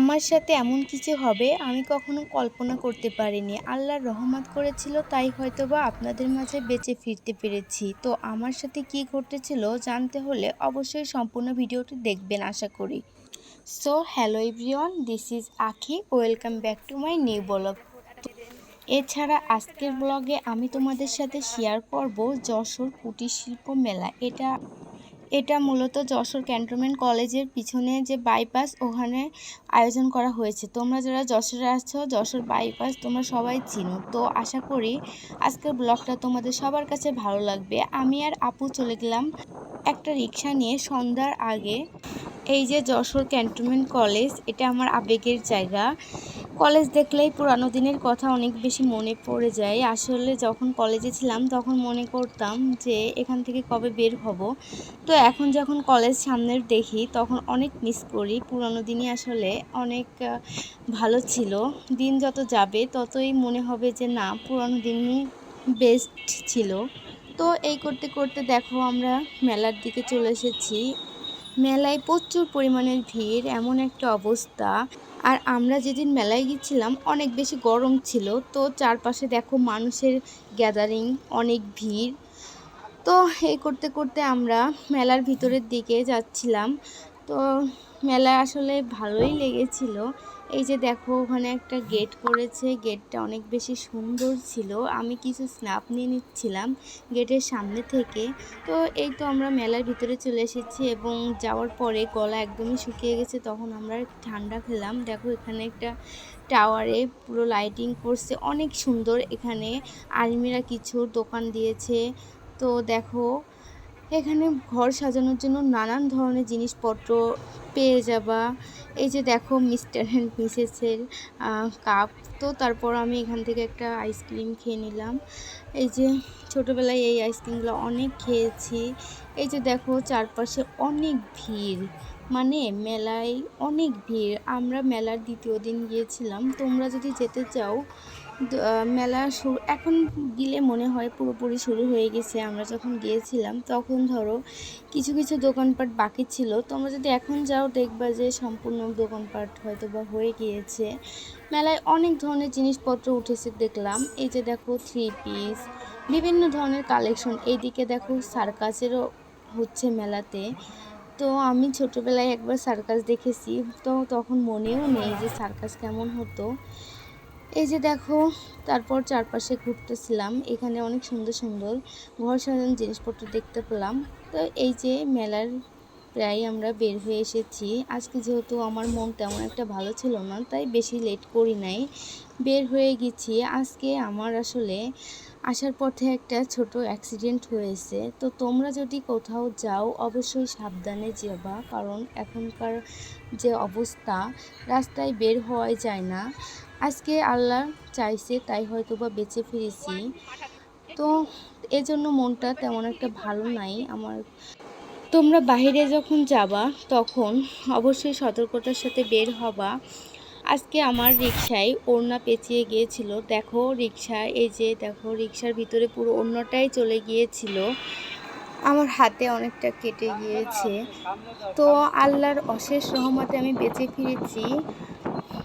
আমার সাথে এমন কিছু হবে, আমি কখনো কল্পনা করতে পারিনি। আল্লাহর রহমত করেছিল, তাই হয়তোবা আপনাদের মাঝে বেঁচে ফিরতে পেরেছি। তো আমার সাথে কি ঘটেছিল জানতে হলে অবশ্যই সম্পূর্ণ ভিডিওটি দেখবেন, আশা করি। So, hello everyone, this is Akhi. Welcome back to my new blog. এছাড়া আজকের ব্লগে আমি তোমাদের সাথে শেয়ার করব যশোর কুটির শিল্প মেলা। এটা এটা মূলত যশোর ক্যান্টনমেন্ট কলেজের পিছনে যে বাইপাস, ওখানে আয়োজন করা হয়েছে। তোমরা যারা যশোরে আছো, যশোর বাইপাস তোমরা সবাই চিনো। তো আশা করি আজকের ব্লগটা তোমাদের সবার কাছে ভালো লাগবে। আমি আর আপু চলে গেলাম একটা রিক্সা নিয়ে সন্ধ্যার আগে। এই যে যশোর ক্যান্টনমেন্ট কলেজ, এটা আমার আবেগের জায়গা। কলেজ দেখলেই পুরানো দিনের কথা অনেক বেশি মনে পড়ে যায়। আসলে যখন কলেজে ছিলাম, তখন মনে করতাম যে এখান থেকে কবে বের হব। তো এখন যখন কলেজ সামনের দেখি, তখন অনেক মিস করি। পুরানো দিনই আসলে অনেক ভালো ছিল। দিন যত যাবে, ততই মনে হবে যে না, পুরানো দিনই বেস্ট ছিল। তো এই করতে করতে দেখো আমরা মেলার দিকে চলে এসেছি। মেলায় প্রচুর পরিমাণে ভিড়, এমন একটা অবস্থা। আর আমরা যেদিন মেলায় গিয়েছিলাম, অনেক বেশি গরম ছিল। তো চারপাশে দেখো মানুষের গ্যাদারিং অনেক ভিড়। তো এই করতে করতে আমরা মেলার ভিতরের দিকে যাচ্ছিলাম। তো মেলা আসলে ভালোই লেগেছিল। এই যে দেখো, ওখানে একটা গেট করেছে। গেটটা অনেক বেশি সুন্দর ছিল। আমি কিছু স্ন্যাপ নিয়ে নিচ্ছিলাম গেটের সামনে থেকে। তো এই তো আমরা মেলার ভিতরে চলে এসেছি এবং যাওয়ার পরে গলা একদমই শুকিয়ে গেছে। তখন আমরা ঠান্ডা খেলাম। দেখো, এখানে একটা টাওয়ারে পুরো লাইটিং করছে। অনেক সুন্দর এখানে। আলমিরা কিছু দোকান দিয়েছে। তো দেখো এখানে ঘর সাজানোর জন্য নানান ধরনের জিনিসপত্র পেয়ে যাবা। এই যে দেখো মিস্টার অ্যান্ড মিসেসের কাপ। তো তারপর আমি এখান থেকে একটা আইসক্রিম খেয়ে নিলাম। এই যে ছোটোবেলায় এই আইসক্রিমগুলো অনেক খেয়েছি। এই যে দেখো চারপাশে অনেক ভিড়। মানে মেলায় অনেক ভিড়। আমরা মেলার দ্বিতীয় দিন গিয়েছিলাম। তোমরা যদি যেতে চাও মেলা শুরু, এখন গেলে মনে হয় পুরোপুরি শুরু হয়ে গেছে। আমরা যখন গিয়েছিলাম, তখন ধরো কিছু কিছু দোকানপাট বাকি ছিল। তোমরা যদি এখন যাও, দেখবা যে সম্পূর্ণ দোকানপাট হয়তো বা হয়ে গিয়েছে। মেলায় অনেক ধরনের জিনিসপত্র উঠেছে দেখলাম। এই যে দেখো থ্রি পিস বিভিন্ন ধরনের কালেকশন এইদিকে দেখো সার্কাসেরও হচ্ছে মেলাতে। তো আমি ছোটোবেলায় একবার সার্কাস দেখেছি। তো তখন মনেও নেই যে সার্কাস কেমন হতো। এই যে দেখো, তারপর চারপাশে ঘুরতেছিলাম। এখানে অনেক সুন্দর সুন্দর ঘর সাজানোর জিনিসপত্র দেখতে পেলাম। তো এই যে মেলার প্রায় আমরা বের হয়ে এসেছি। আজকে যেহেতু আমার মন তেমন একটা ভালো ছিল না, তাই বেশি লেট করি নাই। বের হয়ে গেছি। আজকে আমার আসলে আসার পথে একটা ছোট অ্যাক্সিডেন্ট হয়েছে। তো তোমরা যদি কোথাও যাও, অবশ্যই সাবধানে যাবা, কারণ এখনকার যে অবস্থা, রাস্তায় বের হওয়াই যায় না। আজকে আল্লাহ চাইছে, তাই হয়তো বা বেঁচে ফিরেছি। তো এজন্য মনটা তেমন একটা ভালো নাই। আমার তোমরা বাহিরে যখন যাবা, তখন অবশ্যই সতর্কতার সাথে বের হবা। আজকে আমার রিক্সায় ওড়না পেঁচিয়ে গিয়েছিল। দেখো রিক্সা এই যে দেখো রিক্সার ভিতরে পুরো ওড়নাটাই চলে গিয়েছিল। আমার হাতে অনেকটা কেটে গিয়েছে। তো আল্লাহর অশেষ রহমতে আমি বেঁচে ফিরেছি।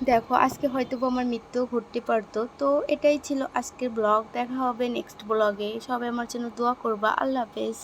দেখো, আজকে হয়তো আমার মৃত্যু ঘটতে পারতো। তো এটাই ছিল আজকের ব্লগ। দেখা হবে নেক্সট ব্লগে। সবাই আমার জন্য দোয়া করবা। আল্লাহ হাফেজ।